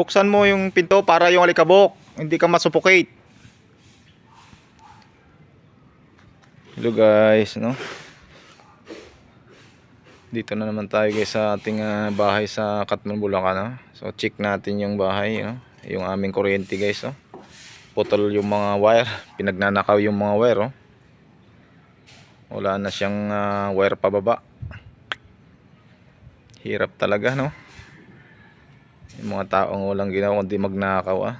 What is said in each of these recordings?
Buksan mo yung pinto para yung alikabok. Hindi ka masuffocate. Hello guys, no? Dito na naman tayo guys sa ating ah, bahay sa Katman, Bulacan. No? So check natin yung bahay, no? yung aming kuryente guys. No? Putol yung mga wire, pinagnanakaw yung mga wire. Oh. Wala na siyang ah, wire pababa. Hirap talaga, no? Yung mga taong walang ginawa kundi magnakaw, ah.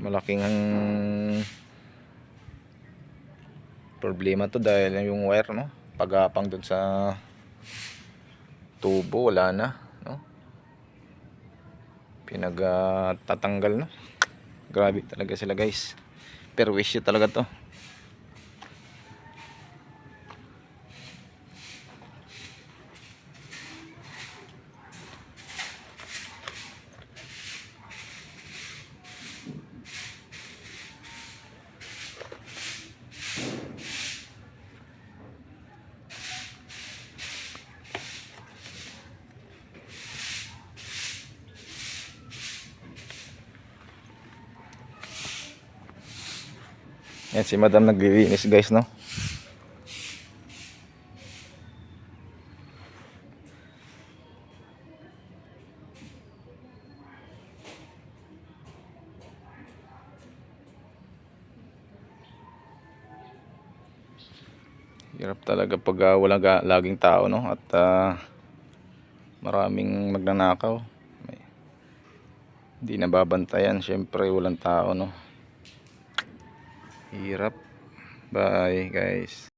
Malaking problema to dahil yung wire, no? Pagapang dun sa tubo, wala na, no? Pinagtatanggal, no? Grabe talaga sila, guys. Perwisyo talaga to. Yan si Madam naglilinis, guys, no? Hirap talaga pag ah, walang ga- laging tao, no? At ah, maraming magnanakaw. Hindi nababantayan, syempre walang tao, no? Hirap. Bye, guys.